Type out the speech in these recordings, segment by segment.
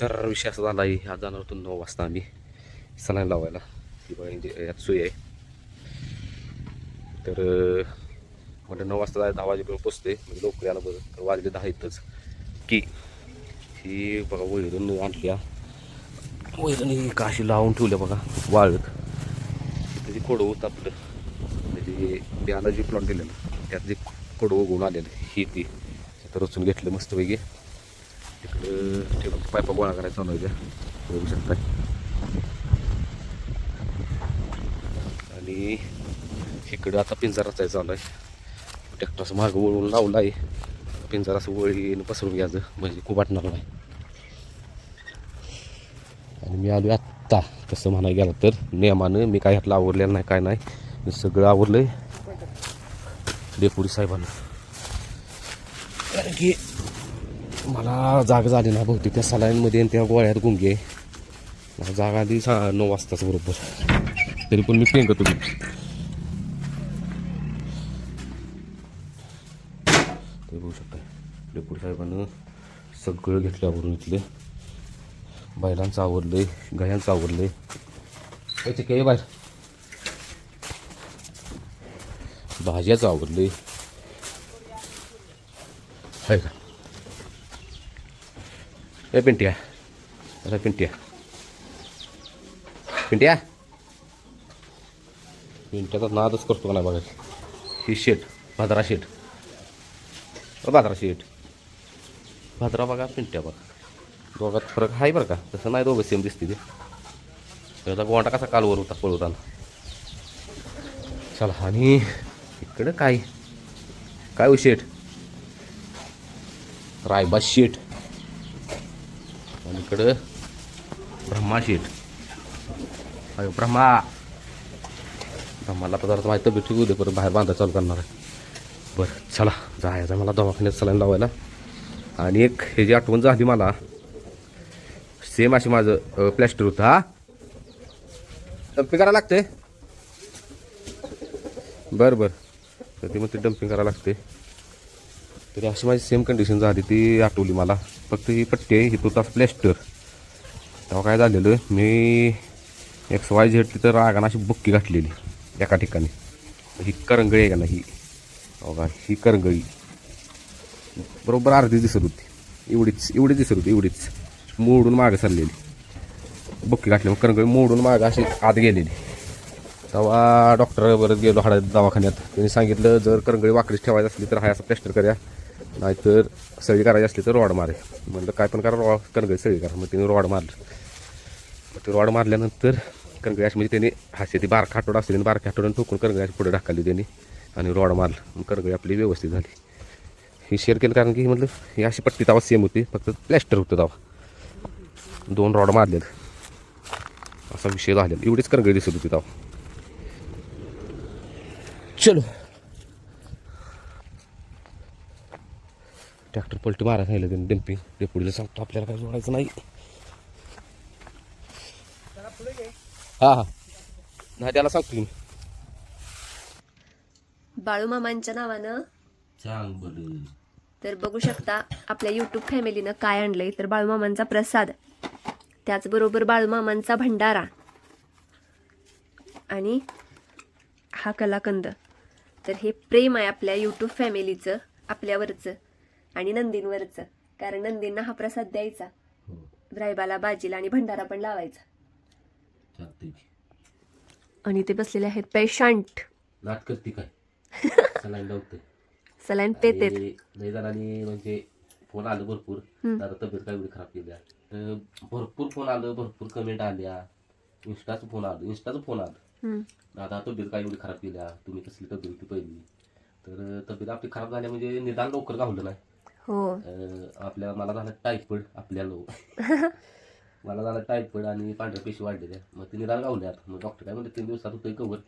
तर विषय असा झाला आहे आज जाणार होतो नऊ वाजता आम्ही सलाईन लावायला. ती बघा म्हणजे यात सोय आहे. तर म्हणजे नऊ वाजता दहा वाजेपर्यंत पोचते म्हणजे लवकर यायला बरं. तर वाजले दहा इथंच. की ही बघा वैरण आणल्या. वैरण ही काशी लावून ठेवल्या बघा वाळत. त्याची कोडं होतं आपलं म्हणजे बियाला जे प्लॉट दिलेलं त्यात जे कोडं उगवून आलेलं ही ती. तर रचून घेतलं मस्तपैकी. तिकडं ठेवून पायपा गोळा करायचा चालू आहे बघू शकता. आणि इकडं आता पिंजरा रचायचा चालू आहे. ट्रॅक्टर असं मागं वळून लावला आहे पिंजरा असं वळीनं पसरून घ्यायचं. म्हणजे खूप वाटणार नाही. आणि मी आलो आत्ता. तसं म्हणायला गेलं तर नियमानं मी काय ह्यातलं आवरलेलं नाही काय नाही. मी सगळं आहे डेपुरी साहेबांना. कारण की मला जाग झाली ना बहुतेक त्या सलाईनमध्ये आणि त्या गोळ्यात गुंगे. मला जाग आली सा नऊ वाजताच बरोबर. तरी पण मी पेंगत होतो ते बघू शकता. डेपूर साहेबांनं सगळं घेतल्यावरून इथले बैलांचं आवरलंय गायांचं आवरलंय. याचे काही बाहेर? भाज्याचं आवरलंय. आहे का? ए पिंट्या. अरे पिंट्या. पिंट्या. पिंट्याचा नादच करतो का नाही बघा. ही शेट भाद्रा शेट. भाद्रा शेट. भाद्रा बघा पिंट्या बघा. दोघात फरक आहे बरं का? तसं नाही दोघं सेम दिसते ते त्याचा गोंडा कसा कालवर होता पळवताना चला आणि इकडं काय? काय हो शेट? रायबा शेट. इकडं. ब्रह्मा शेट अयो ब्रह्मा. ब्रह्माला पदार्थ माहिती तब्येत ठीक परत बाहेर बांधा चालू करणार आहे. बरं चला. जायचं मला दवाखान्यात सलाईन लावायला. आणि एक हे जी आठवण झाली मला सेम अशी माझं प्लॅस्टर होतं हा. डम्पिंग करायला लागते बरं बरं. तर ते मग ते डम्पिंग करायला लागते तरी अशी माझी सेम कंडिशन झाली ती आठवली मला. फक्त ही पट्टी आहे ही तास प्लॅस्टर. तेव्हा काय झालेलं मी एक्स वाय झेड तर रागानं अशी बुक्की घातलेली एका ठिकाणी. ही करंगळी आहे का नाही? हो का? ही करंगळी. बरोबर अर्धी दिसत होती. एवढीच एवढीच दिसत होती एवढीच. मोडून मागं चाललेली. बुक्की घातली मग करंगळी मोडून मागं अशी आत गेलेली. तेव्हा डॉक्टर बरं गेलो हाडा दवाखान्यात. त्यांनी सांगितलं जर करंगळी वाकडीच ठेवायची असली तर हा असं प्लॅस्टर करा. नाहीतर सळी करायची असली तर रॉड मारे. म्हणलं काय पण करा रॉड कणगळी सळी करा. मग तिने रॉड मारलं. मग ते रॉड मारल्यानंतर कणगळी अशी म्हणजे त्यांनी हाशी ती बारखा आठवडा असली बारखा आठवड्यानं ठोकून कणगळी पुढे ढाकली त्यांनी आणि रॉड मारलं. मग आपली व्यवस्थित झाली. ही शेअर केलं कारण की म्हटलं ही अशी पट्टी तावा सेम होती. फक्त प्लॅस्टर होतं तावा. दोन रॉड मारलेत. असा विषय झालेला. एवढीच कणगळी दिसत होती तावा. चलो. ट्रॅक्टर पलटी मारा सांगितलं त्यांनी डम्पिंग डेपुडीला सांगतो आपल्याला काय जोडायचं नाही. हा हा. नाही त्याला सांगतो मी. बाळूमामांच्या नावानं. सांग बरं. तर बघू शकता आपल्या यूट्यूब फॅमिलीनं काय आणलंय तर बाळूमामांचा प्रसाद. त्याचबरोबर बाळूमामांचा भंडारा. आणि हा कलाकंद. तर हे प्रेम आहे आपल्या यूट्यूब फॅमिलीचं आपल्यावरचं. आणि नंदींवरचं. कारण नंदींना हा प्रसाद द्यायचा. हो. रायबाला बाजीला आणि भंडारा पण लावायचा. आणि ते बसलेले आहेत पेशंट नाट करते काय? सलाईन लावते सलाईन लय जणांनी म्हणजे फोन आलं भरपूर. दादा तब्येत काय एवढी खराब केल्या? तर भरपूर फोन आलं भरपूर कमेंट आल्या. इंस्टाचं फोन आलं इंस्टाचं फोन आलं. दादा तब्येत काय एवढी खराब केल्या? तुम्ही कसली तब्येत पहिली? तर तब्येत आपली खराब झाल्या म्हणजे निदान लवकर गावलं नाही. हो. अं, आपल्या मला झालं टायफॉइड आपल्याला मला झालं टायफॉइड आणि पांढऱ्या पेशी वाढलेल्या मग ते निदान गावल्यात मग डॉक्टर काय म्हणते तीन दिवसात होतं कवर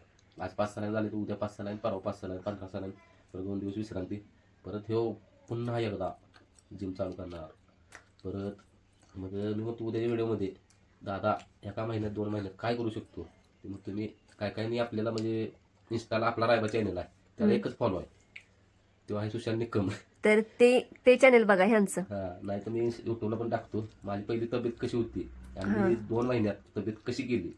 आज पाच सणाने झाले तर उद्या पाच सणाने परवा पाच सणाने पंधरा सणाने परत दोन दिवस विश्रांती. परत ह्यो पुन्हा एकदा जिम चालू करणार. परत मग मी म्हणतो उद्याच्या व्हिडिओमध्ये दादा एका महिन्यात दोन महिन्यात काय करू शकतो? ते मग तुम्ही काय काय नाही आपल्याला म्हणजे इंस्टाला आपला रायबा चॅनल आहे. त्याला एकच फॉलो आहे. तेव्हा आहे सुशांत निकम तर ते ते चॅनल बघा ह्यांचं. हा नाही तर मी युट्यूबला पण टाकतो. माझी पहिली तब्येत कशी होती? आणि मी दोन महिन्यात तब्येत कशी केली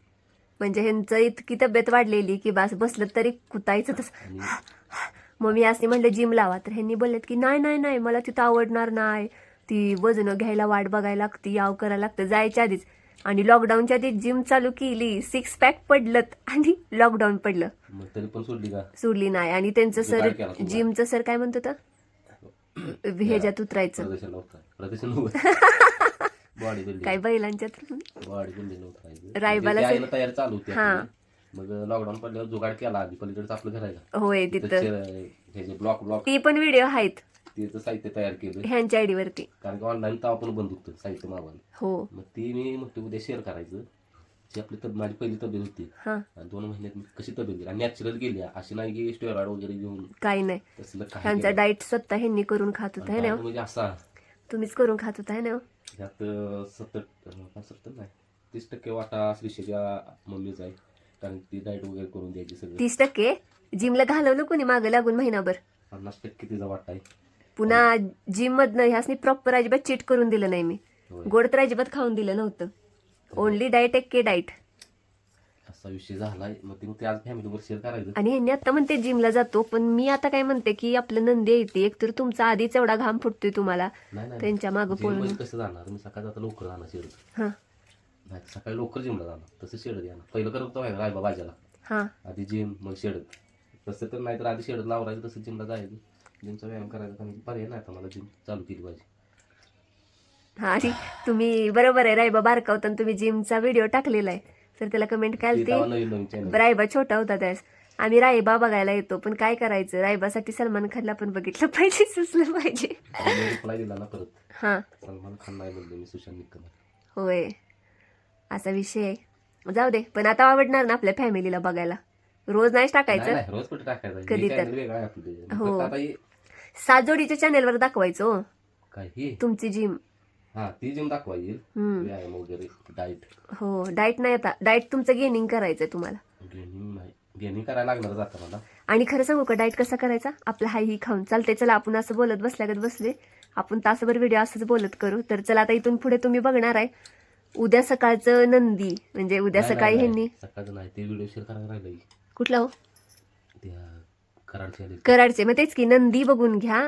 म्हणजे ह्यांचं इतकी तब्येत वाढलेली की बस बसलं तरी कुतायचं तसं. मग मी असं म्हणलं जिम लावा. तर ह्यांनी बोललेत की नाही नाही नाही मला तिथं आवडणार नाही. ती वजन घ्यायला वाट बघायला लागती याव करायला लागतं जायच्या आधीच. आणि लॉकडाऊनच्या आधी जिम चालू केली सिक्स पॅक पडलं आणि लॉकडाऊन पडलं. सोडली नाही. आणि त्यांचं सर? जिमचं सर काय म्हणत होतं? ह्याच्यात उतरायचं. प्रदर्शन बॉडी बिल्डिंग. काय बैलांच्यात बॉडी बिल्डिंग रायबाला म्हणजे त्याला तयार चालू होती हा. आपली. मग लॉकडाऊन पडल्यावर जुगाड केला आधी पलीकडचं आपलं घरायला होय तिथं ब्लॉक ब्लॉक ती पण व्हिडिओ आहेत. तिचं साहित्य तयार केलं ह्यांच्या आयडीवरती कारण की ऑनलाईन तर आपण बंद होतं साहित्य मागवायला हो. मग ती मी म्हटलं उद्या शेअर करायचं. जी आपली तब माझी पहिली तब्येत होती. हा. आणि दोन महिन्यात मी कशी तब्येत गेली? आणि नॅचरल गेली. अशी नाही की स्टेरॉइड वगैरे घेऊन. काही नाही. तसलं काही ह्यांचा केलं. डाईट स्वतः ह्यांनी करून खात होता है ना आणि म्हणजे असा. तुम्हीच करून खात होता है ना त्यात सत्तर सत्तर नाही. तीस टक्के वाटा श्रीषेच्या मम्मीचा आहे. कारण ती डाएट वगैरे करून द्यायची सगळं. तीस टक्के? जिमला घालवलं कोणी मागं लागून महिनाभर? पन्नास टक्के तिचा वाटा आहे. पुन्हा जिम मधनं ह्यासनी प्रॉपर अजिबात चीट करून दिलं नाही मी. होय. गोड तर अजिबात खाऊन दिलं नव्हतं. ओनली डाएट एक के डाएट असा विषय झालाय. मग ते मग ते आज फॅमिलीवर शेअर करायचं. आणि ह्यांनी आता म्हणते जिमला जातो पण मी आता काय म्हणते की आपलं नंदी येते एकतर तुमचा आधीच एवढा घाम फुटतोय तुम्हाला. नाही नाही. त्यांच्या मागं Gym पळून. मध्ये कसं जाणार? मी सकाळी आता लवकर जाणार शेड हा. नाही सकाळी लवकर जिमला जाणार. तसं शेड जाणार पहिलं करत होतो रायबा बाजाला. हा. आधी जिम मग शेड तसं तर नाही तर आधी शेड लावरायचं तसं जिमला जायचं. जिमचा व्यायाम करायचा कारण की पर्याय नाही आता मला जिम चालू केली पाहिजे. आणि तुम्ही बरोबर आहे रायबा बारका होता आणि तुम्ही जिमचा व्हिडिओ टाकलेला आहे. तर त्याला कमेंट काय ते रायबा छोटा होता त्यास आम्ही रायबा बघायला येतो पण काय करायचं? रायबासाठी सलमान खानला पण बघितलं पाहिजे सुचलं पाहिजे. हा. सलमान खान होय. असा विषय आहे. जाऊ दे पण आता आवडणार ना आपल्या फॅमिलीला बघायला? रोज नाहीच नाही टाकायचं? कधी तर. हो. सात जोडीच्या चॅनेलवर दाखवायचो हे. तुमची जिम हा ती जिम दाखवा येईल. हम्म. व्यायाम वगैरे डाईट हो डाएट नाही आता. डाएट तुमचं गेनिंग करायचंय तुम्हाला. गेनिंग नाही. गेनिंग करायला लागणार जातं मला. आणि खरं सांगू का डाएट कसा करायचा? आपला हाय ही खाऊन. चालतंय चला आपण असं बोलत बसल्यागत बसले. आपण तासभर व्हिडिओ असंच बोलत करू. तर चला आता इथून पुढे तुम्ही बघणार आहे. उद्या सकाळचं नंदी. म्हणजे उद्या नाही, सकाळी नाही, ह्यांनी. नाही. सकाळचं नाही. ते व्हिडिओ शेअर करायला राहिलं कुठला हो? त्या कराडच्या आले कराडचे. मग तेच की नंदी बघून घ्या.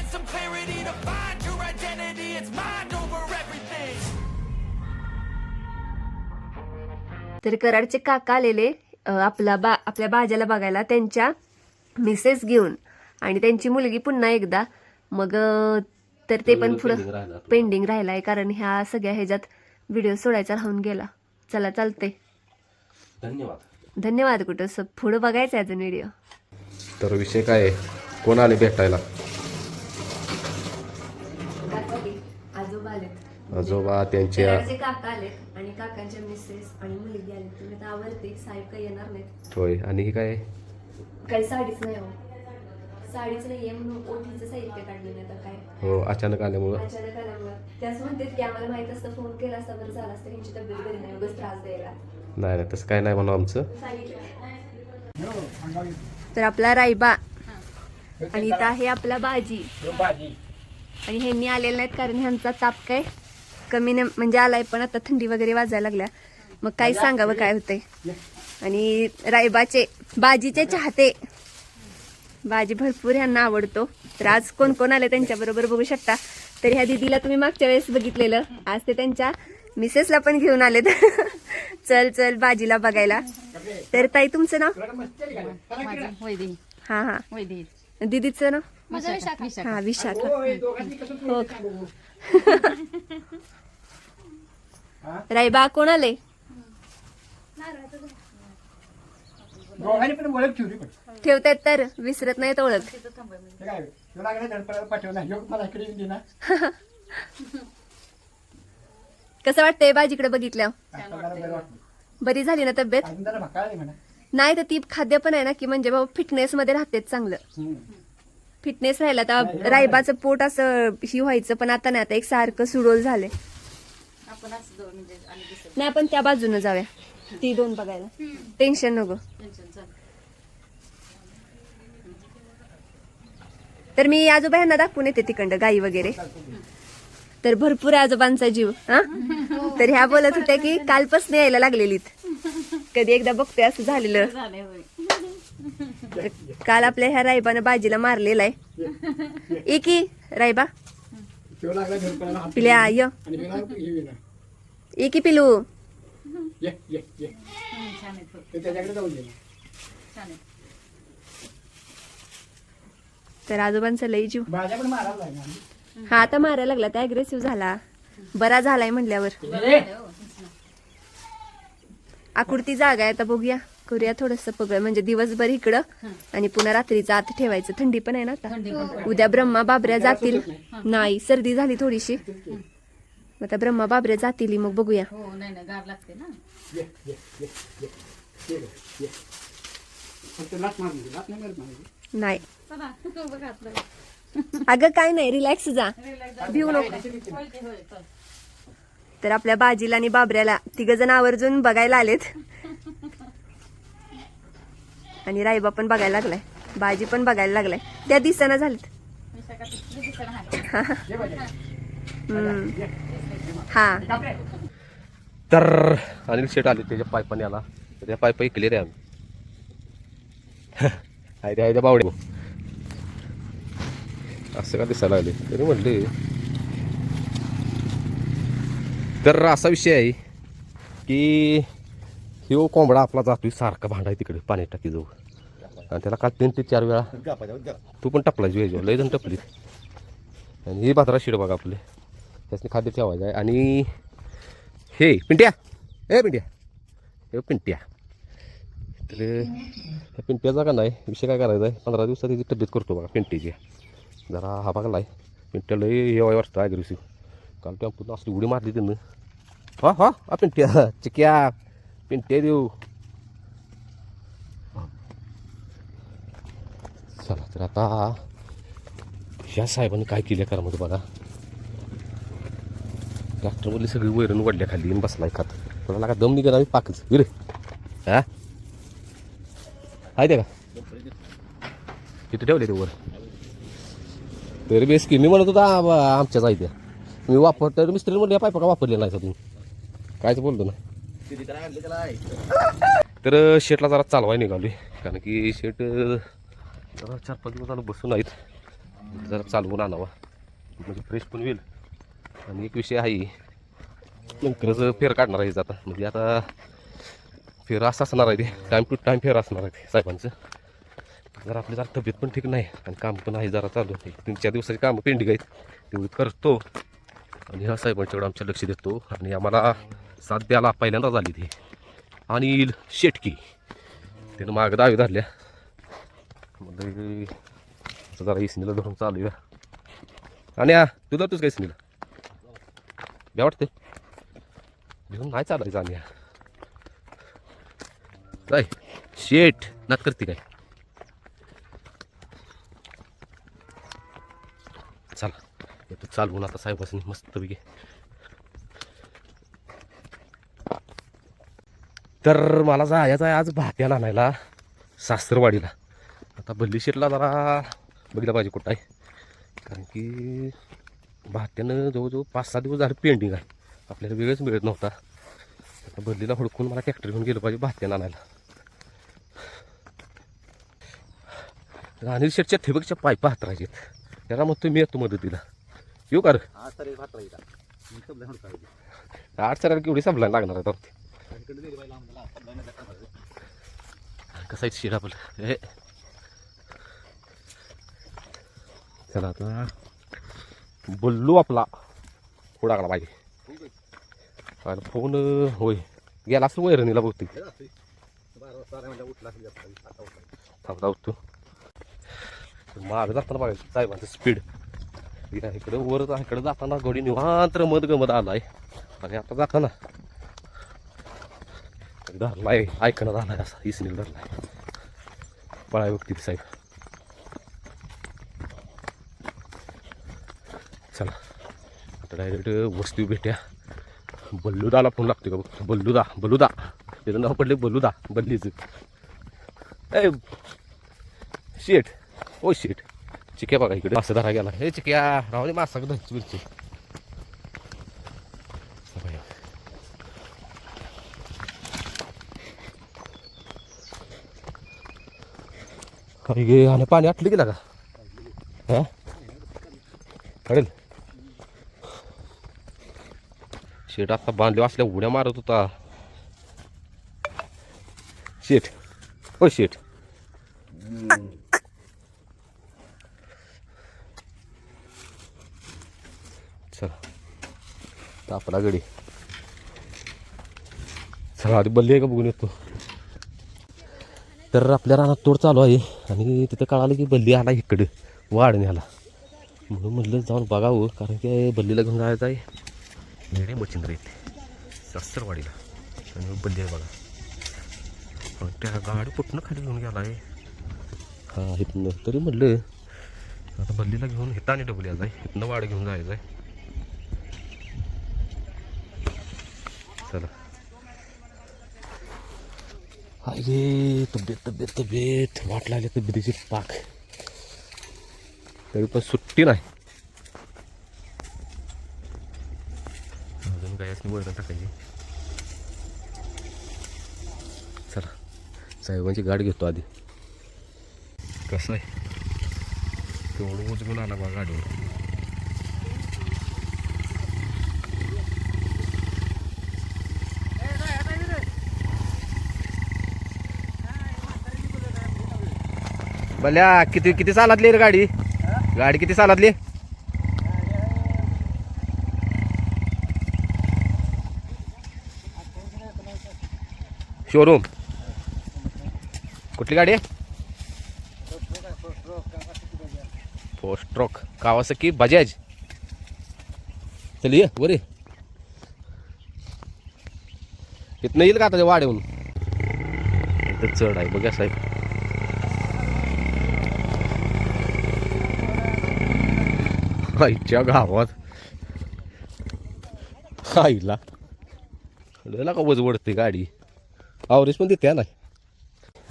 clarity to find your identity. It's mind over everything. तर कराडचे काका आलेले आपला बा आपल्या बाजाला बघायला त्यांच्या मिसेस घेऊन. आणि त्यांची मुलगी पुन्हा एकदा. मग तर ते पण pending पुढं राहिलं. पेंडिंग राहिलाय. कारण ह्या सगळ्या ह्याच्यात व्हिडिओ सोडायचा राहून गेला. चला चालते धन्यवाद. धन्यवाद कुठं पुढं बघायचं आहे अजून व्हिडिओ तर विषय काय आहे? कोण आले भेटायला? आजोबा त्यांच्या काका आलेत आणि काकांच्या मिसेस आणि मुलगी आली. तुम्ही तर आवडते साहेब काही येणार नाहीत. होय. आणि ही काय? काही साडीच नाही हो. साडीच नाहीये म्हणून ओठीचं साहित्य काढलं नाही आता काय. हो अचानक आल्यामुळं. अचानक आल्यामुळे. त्याच म्हणतात की आम्हाला माहीत असतं फोन केला असता बरं झालं असतं ह्यांची तब्येत बरी नाही उगाच त्रास द्यायला. नाही नाही तसं काय नाही म्हणू आमचं. तर आपला रायबा आणि इथं आहे आपला बाजी. आणि ह्यांनी आलेले नाहीत कारण ह्यांचा ताप काय? कमी नाही म्हणजे आलाय पण आता थंडी वगैरे वाजायला लागल्या. मग काय सांगावं काय होतंय? आणि रायबाचे बाजीचे चाहते. बाजी भरपूर ह्यांना आवडतो. तर आज कोण कोण आले त्यांच्या बरोबर बघू शकता. तर ह्या दिदीला तुम्ही मागच्या वेळेस बघितलेलं. आज ते त्यांच्या मिसेसला पण घेऊन आलेत. चल चल बाजीला बघायला. तर ताई तुमचं नाव? हा हा. दिदीचं नाव? माझा विशाखा. हा विशाखा. हो का? राईबा कोण आले? दोघांनी पण ओळख ठेवली पण. ठेवतायत तर विसरत नाहीत ओळख. ते काय तुला लागलं धडपडायला पाठवला योग मला इकडे येऊन दे ना. कसं वाटतंय बाजीकडे आता जरा बरं वाटलं. बरी झाली ना तब्येत? अजून जरा भकाळ आहे म्हणा. नाही तर ती खाद्य पण आहे ना की म्हणजे बाबा फिटनेस मध्ये राहतेच चांगलं. हम्म. फिटनेस राहिला तर रायबाचं पोट असं ही व्हायचं पण आता नाही आता एक सारखं सुडोल झाले आपण असं दोन म्हणजे आणि दुसरं. नाही आपण त्या बाजूनं जाऊया. ती दोन बघायला. टेन्शन नको. टेन्शन तर मी आजोबा यांना दाखवून येते तिकडं गाई वगैरे. तर भरपूर आजोबांचा जीव हा? तर ह्या बोलत होत्या की कालपासून यायला लागलेलीत. कधी एकदा बघतोय असं झालेलं. झालंय तर काल आपल्या ह्या रायबानं बाजीला मारलेला आहे. एकी रायबा. हात पिल्या य. एकी पिलू. तर आजोबांचा लई जीव. हा आता मारायला लागला त्या अग्रेसिव्ह झाला. बरा झालाय ना. आकुडती जागा आहे आता बघूया. करूया थोडस पगळ म्हणजे दिवसभर इकडं आणि पुन्हा रात्रीचं आत ठेवायचं. थंडी पण आहे ना आता. उद्या ब्रह्मा बाबऱ्या जातील. नाही. सर्दी झाली थोडीशी. मग आता ब्रह्मा बाबऱ्या जातील मग बघूया. हो नाही नाही गार लागते ना. ये ये ये ये. ये रे, ये. फक्त लात मार लात नाही मारत मला नाही. चला बघा आपलं. अगं काय नाही रिलॅक्स जा. भिवू नको. तर आपल्या बाजीला आणि बाबऱ्याला तिघ जण आवर्जून बघायला आलेत. आणि राईबा पण बघायला लागलाय. बाजी पण बघायला लागलाय. त्या दिसना झालेत. आहे. हा. तर अनिल शेट आले त्याच्या पायपाने आला तर त्या पायपा क्लिअर रे आम्ही. आयद्या आयद्या बावडे. असं का दिसायला लागले? तरी म्हणले. तर असा विषय आहे की ह्यो कोंबडा आपला जातोय सारखा भांडाय तिकडे पाणी टाकी जाऊ आणि त्याला काल तीन ते चार वेळा तू पण टपलायची वेळ लय जण टपली आणि हे भाद्रा शिड बघा आपले. त्याचे खाद्य ठेवायचं आहे. आणि हे पिंट्या. ए पिंट्या. हे पिंट्या. तर ह्या पिंट्याचा का नाही. विषय काय करायचा आहे? पंधरा दिवसात त्याची तब्येत करतो बघा पिंट्याची. जरा हा बघायला आहे पिंट्या लय हे वाय वाटतं ॲग्रेसिव्ह काल टेम्पूत असली उडी मारली त्यानं हा हा हा पिंट्या. चिक्या. पिंट्या देऊ चला तर आता ह्या साहेबांनी काय केलं करा बघा ट्रॅक्टरमधली सगळी वैरण वडल्या खाली बसलाय खात. कोणाला का दम निघाला पाकच. विरे हा? आहे ते का? तिथे ठेवले ते वर. तरी बेस की मी म्हणत होता आमच्याच आहे त्या. मी वापरतो मिस्त्री म्हणले पायपा का वापरले नाही तुम्ही. कायच बोलतो ना तर शेटला जरा चालवाय निघाली कारण की शेट जरा चार पाच दिवस झालं बसून आहेत. जरा चालवून आणावा. म्हणजे फ्रेश पण होईल. आणि एक विषय आहे नंतरच फेर काढणार आहे आता. म्हणजे आता फेर असं असणार आहे ते. टाईम टू टाईम फेर असणार आहे ते साहेबांचं. जरा आपली जरा तब्येत पण ठीक नाही. आणि काम पण आहे जरा चालू. आहे तीन चार दिवसाची कामं पेंडिंग आहेत. तेवढी करतो. आणि ह्या साहेबांच्याकडे आमच्या लक्ष देतो. आणि आम्हाला साध्याला पहिल्यांदाच पहिल्यांदा झाली ती. अनिल शेटकी. त्यानं मागं दावे धरल्या. जरा इसनीला धरून चालू आहे आणि हा तू जातोस का इसनीला? द्या वाटते घेऊन नाही चालायचं आणि काय शेट नात करते काय? चला येतो चालवून आता साहेबांनी मस्त पैकी तर मला जायचं आहे आज भात्याला आणायला सासरवाडीला. आता बल्ली शेटला जरा बघितलं पाहिजे कुठं आहे. कारण की भात्यानं जवळजवळ पाच सहा दिवस झाले पेंडिंग आहे. आपल्याला वेळच मिळत नव्हता. आता बदलीला हुडकून मला ट्रॅक्टर घेऊन गेलं पाहिजे भात्यानं आणायला. अनिल शेटच्या ठिबकच्या पायपा हातरायचे त्याला मग तुम्ही येतो मदतीला. येऊ का? आठ सर केवढी संपला लागणार आहे तर कसं शेड आपलं हे चला आता. बोललो आपला. उडाकला पाहिजे आणि फोन होय. गेला असं वैरणीला बहुतेक. थांबता उठतो माग जाताना बघायचं साहेबांचं स्पीड इकडे वर इकडे जाताना गडी निवांत रमत गमत आलाय. आणि आता जाताना. धरलाय ऐकणं झालाय असा इसनील धरलाय पळाय बघतील साहेब चला आता डायरेक्ट वस्तू भेट्या बल्लूदाला फोन लागतो का बघ बल्लूदा बल्लूदा त्याचं नाव पडले बल्लूदा बल्लीचं ए शेट ओ शेट चिक्या बघा इकडे मासा धरा गेला हे चिक्या राहू दे मासा धरची बिरची काही आणि पाणी आटलं गेला का हा? कळेल शेट आता बांधले असल्या उड्या मारत होता. शेट. हो शेट. चला. तापला गडी. चला आधी बल्ली आहे का बघून येतो. तर आपल्या रानात तोड चालू आहे. आणि तिथं कळालं की बल्ली आला इकडं वाढण्याला म्हणून म्हटलं जाऊन बघावं कारण की बल्लीला घेऊन जायचं आहे. नेडे मच्छिंद्र येते. सासरवाडीला. आणि बल्ली आहे बघा. पण त्या गाडी कुठनं खाली घेऊन गेला आहे? हां इथनं. तरी म्हटलं आता बल्लीला घेऊन हिता आणि डबल आला आहे इथनं वाढ घेऊन जायचं आहे अरे तब्येत तब्येत तब्येत. वाट लागली तब्येतीची पाक. तरी पण सुट्टी नाही. अजून गायासनी वळण टाकायची. चला साहेबांची गाठ घेतो आधी. कसं आहे? तेवढं उजगून आला बा गाडीवर? भल्या किती किती सालातली रे गाडी? गाडी किती सालातली? शोरूम कुठली गाडी? आहे फोस्ट्रोक कावासकी बजाज चल ये बरे इथनं येईल का आता ते वाढवून इथं चढ आहे बघा साहेब आईच्या गावात. आईला. लयला का वज वडते गाडी. आवरेज पण देते ना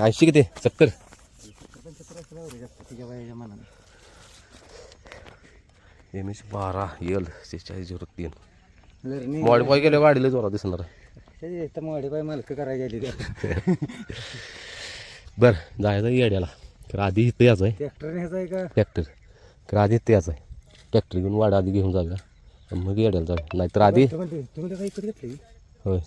ऐंशी किती? सत्तर. एम एस बारा एल सेहेचाळीस झिरो तीन. मॉडिफाय केल्या गाडीला जोरात दिसणार. मालक करायला गेली बरं जायचं येड्याला. तर आधी इथं यायचं आहे ट्रॅक्टर न्यायचा आहे का? ट्रॅक्टर. तर आधी इथं यायचं आहे ट्रॅक्टर घेऊन वाडा आधी घेऊन जाऊया. मग येड्याला जाऊया. नाहीतर आधी होय.